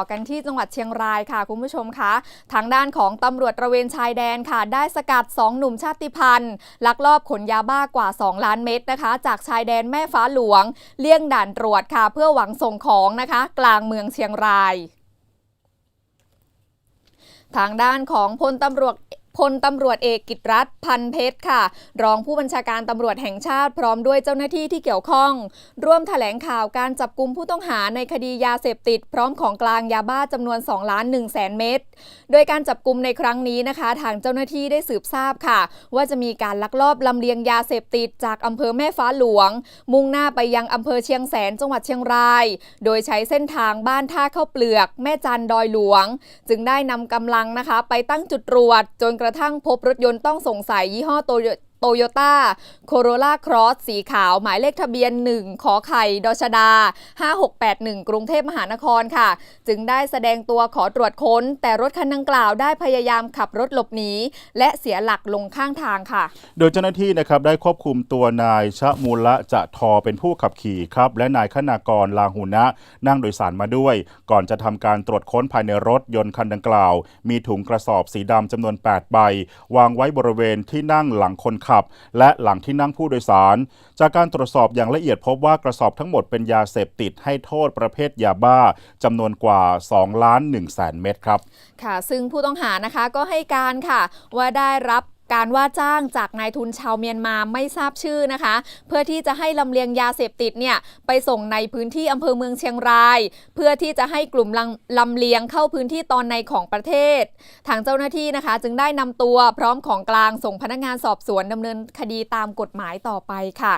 ต่อกันที่จังหวัดเชียงรายค่ะคุณผู้ชมคะทางด้านของตำรวจตระเวนชายแดนค่ะ ได้สกัด 2 หนุ่มชาติพันธุ์ ลักลอบขนยาบ้ากว่า 2 ล้านเม็ดนะคะ จากชายแดนแม่ฟ้าหลวง เลี่ยงด่านตรวจค่ะ เพื่อหวังส่งของนะคะ กลางเมืองเชียงรายทางด้านของพลตำรวจ พลตำรวจเอกกิตรัฐพันเพชรค่ะ รองผู้บัญชาการตำรวจแห่งชาติพร้อมด้วยเจ้าหน้าที่ที่เกี่ยวข้อง ร่วมแถลงข่าวการจับกลุ่มผู้ต้องหาในคดียาเสพติด พร้อมของกลางยาบ้าจำนวน2ล้าน1แสนเม็ดโดยการจับกลุ่มในครั้งนี้นะคะ ทางเจ้าหน้าที่ได้สืบทราบค่ะ ว่าจะมีการลักลอบลำเลียงยาเสพติดจากอำเภอแม่ฟ้าหลวง มุ่งหน้าไปยังอำเภอเชียงแสนจังหวัดเชียงราย โดยใช้เส้นทางบ้านท่าเข้าเปลือก แม่จันดอยหลวง จึงได้นำกำลังนะคะ ไปตั้งจุดตรวจจนกระทั่งพบรถยนต์ต้องสงสัยยี่ห้อโตโย โตโยต้าโคโรล่าครอสสีขาวหมายเลขทะเบียน 1 ขอไข่ดชดา 5681 กรุงเทพมหานครค่ะ จึงได้แสดงตัวขอตรวจค้น แต่รถคันดังกล่าวได้พยายามขับรถหลบหนีและเสียหลักลงข้างทางค่ะ โดยเจ้าหน้าที่นะครับได้ควบคุมตัวนายชะมูละจะทอเป็นผู้ขับขี่ครับ และนายคณากรลาหุนะ นั่งโดยสารมาด้วย ก่อนจะทำการตรวจค้นภายในรถยนต์คันดังกล่าว มีถุงกระสอบสีดำจำนวน 8 ใบ วางไว้บริเวณที่นั่งหลังคนขับขับ และหลังที่นั่งผู้โดยสาร จากการตรวจสอบอย่างละเอียดพบว่ากระสอบทั้งหมดเป็นยาเสพติดให้โทษประเภทยาบ้าจำนวนกว่า2ล้าน1แสนเม็ดครับ ค่ะ ซึ่งผู้ต้องหานะคะก็ให้การค่ะว่าได้รับ การว่าจ้างจากนายทุนชาวเมียนมาไม่ทราบชื่อนะคะ เพื่อที่จะให้ลำเลียงยาเสพติดเนี่ยไปส่งในพื้นที่อำเภอเมืองเชียงราย เพื่อที่จะให้กลุ่มลำลำเลียงเข้าพื้นที่ตอนในของประเทศ ทางเจ้าหน้าที่นะคะ จึงได้นำตัวพร้อมของกลางส่งพนักงานสอบสวนดำเนินคดีตามกฎหมายต่อไปค่ะ